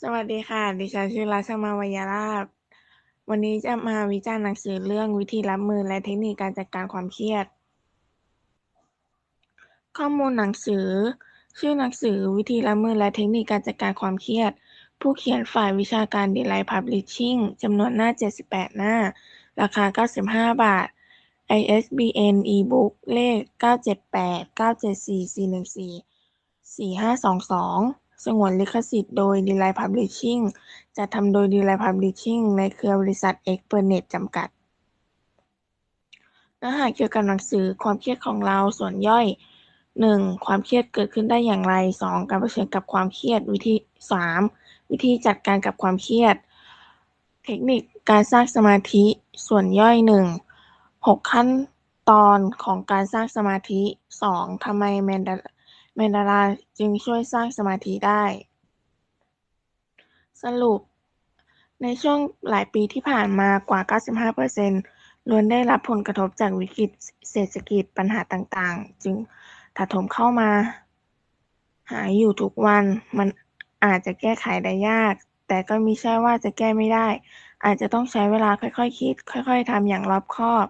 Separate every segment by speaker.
Speaker 1: สวัสดีค่ะ ดิฉันชื่อรัชมาวยราชวันนี้จะมาวิจารณ์หนังสือเรื่องวิธีรับมือและเทคนิคการจัดการความเครียด ข้อมูลหนังสือ ชื่อหนังสือวิธีรับมือและเทคนิคการจัดการความเครียด ผู้เขียนฝ่ายวิชาการ Delight Publishing จำนวนหน้า 78 หน้า ราคา 95 บาท ISBN e-book เลข 978-974-414-4522 สงวนลิขสิทธิ์โดย Delight Publishing จัดทำโดย Delight Publishing ในเครือบริษัท Expertnet จำกัดเนื้อหาเกี่ยวกับหนังสือความเครียดของเราส่วนย่อย 1. ความเครียดเกิดขึ้นได้อย่างไร 2. การเผชิญกับความเครียดวิธี 3. วิธีจัดการกับความเครียด เทคนิคการสร้างสมาธิส่วนย่อย 1. 6 ขั้นตอนของการสร้างสมาธิ 2. ทำไมแมนดา แมนดาราจึงช่วยสร้างสมาธิได้ สรุป ในช่วงหลายปีที่ผ่านมากว่า 95%ล้วนได้รับผลกระทบจากวิกฤตเศรษฐกิจปัญหาต่างๆ จึงถาโถมเข้ามา หายอยู่ทุกวันมันอาจจะแก้ไขได้ยาก แต่ก็มิใช่ว่าจะแก้ไม่ได้ อาจจะต้องใช้เวลาค่อยๆคิด ค่อย ๆทำอย่างรอบคอบ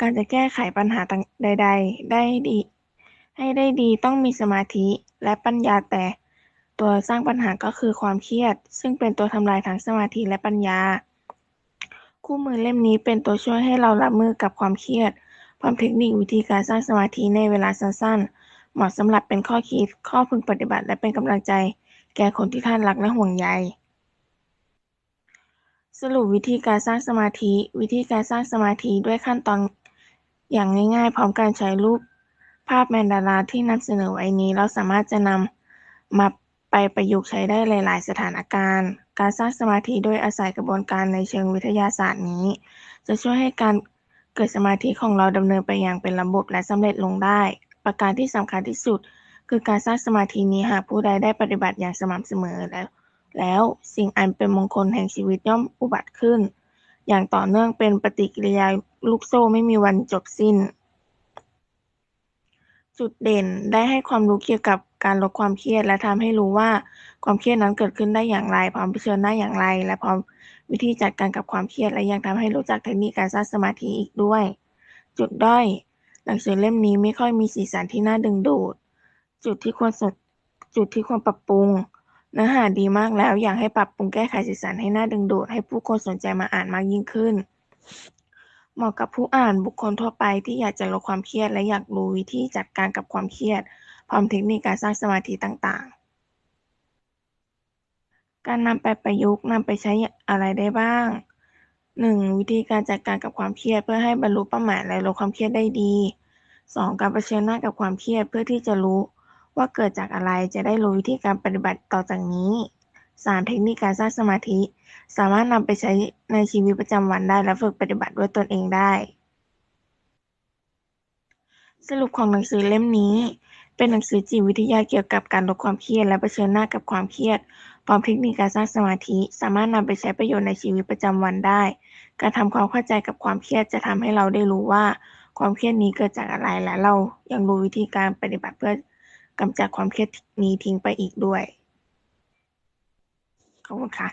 Speaker 1: การจะแก้ไขปัญหาใด ๆ ได้ดี ให้ได้ดีต้องมีสมาธิและปัญญาแต่ ตัวสร้างปัญหาก็คือความเครียด ซึ่งเป็นตัวทำลายทั้งสมาธิและปัญญา คู่มือเล่มนี้เป็นตัวช่วยให้เรารับมือกับความเครียดพร้อมเทคนิควิธีการสร้างสมาธิในเวลาสั้นๆ เหมาะสำหรับเป็นข้อคิด ข้อพึงปฏิบัติ และเป็นกำลังใจ แก่คนที่ท่านรักและห่วงใย สรุปวิธีการสร้างสมาธิ วิธีการสร้างสมาธิด้วยขั้นตอนอย่างง่ายๆ พร้อมการใช้รูป ภาพแมนดาราที่นำเสนอไว้นี้ เราสามารถจะนำมาไปประยุกต์ใช้ได้หลาย ๆ สถานการณ์ การสร้างสมาธิโดยอาศัยกระบวนการในเชิงวิทยาศาสตร์นี้ จะช่วยให้การเกิดสมาธิของเราดำเนินไปอย่างเป็นระบบและสำเร็จลงได้ ประการที่สำคัญที่สุด คือการสร้างสมาธินี้หากผู้ใดได้ปฏิบัติอย่างสม่ำเสมอแล้ว แล้วสิ่งอันเป็นมงคลแห่งชีวิตย่อมอุบัติขึ้น อย่างต่อเนื่องเป็นปฏิกิริยาลูกโซ่ไม่มีวันจบสิ้น จุดเด่นได้ให้ความรู้เกี่ยวกับการลดความเครียด และทำให้รู้ว่าความเครียดนั้นเกิดขึ้นได้อย่างไร พร้อมเผชิญหน้าอย่างไร และพร้อมวิธีจัดการกับความเครียด และยังทำให้รู้จักเทคนิคการสร้างสมาธิอีกด้วย จุดด้อย หนังสือเล่มนี้ไม่ค่อยมีสีสันที่น่าดึงดูด จุดที่ควรสนจุดที่ควรปรับปรุง เนื้อหาดีมากแล้วอยากให้ปรับปรุงแก้ไขสีสันให้น่าดึงดูด ให้ผู้คนสนใจมาอ่านมากยิ่งขึ้น เหมาะกับผู้อ่านบุคคลทั่วไปที่อยากจะลดความเครียด และอยากรู้วิธีจัดการกับความเครียด พร้อมเทคนิคการสร้างสมาธิต่างๆ การนำไปประยุกต์นำไปใช้อะไรได้บ้าง 1. วิธีการจัดการกับความเครียด เพื่อให้บรรลุเป้าหมายและลดความเครียดได้ดี 2. การเผชิญหน้ากับความเครียดเพื่อที่จะรู้ว่าเกิดจากอะไรจะได้รู้วิธีการปฏิบัติต่อจากนี้ 3. เทคนิคการสร้างสมาธิ สามารถนำไปใช้ในชีวิตประจำวันได้และฝึกปฏิบัติด้วยตนเองได้ สรุปของหนังสือเล่มนี้ เป็นหนังสือจิตวิทยาเกี่ยวกับการลดความเครียดและเผชิญหน้ากับความเครียดพร้อมเทคนิคการสร้างสมาธิ สามารถนำไปใช้ประโยชน์ในชีวิตประจำวันได้ การทำความเข้าใจกับความเครียดจะทำให้เราได้รู้ว่าความเครียดนี้เกิดจากอะไรและเรายังรู้วิธีการปฏิบัติเพื่อกำจัดความเครียดนี้ทิ้งไปอีกด้วย ขอบคุณค่ะ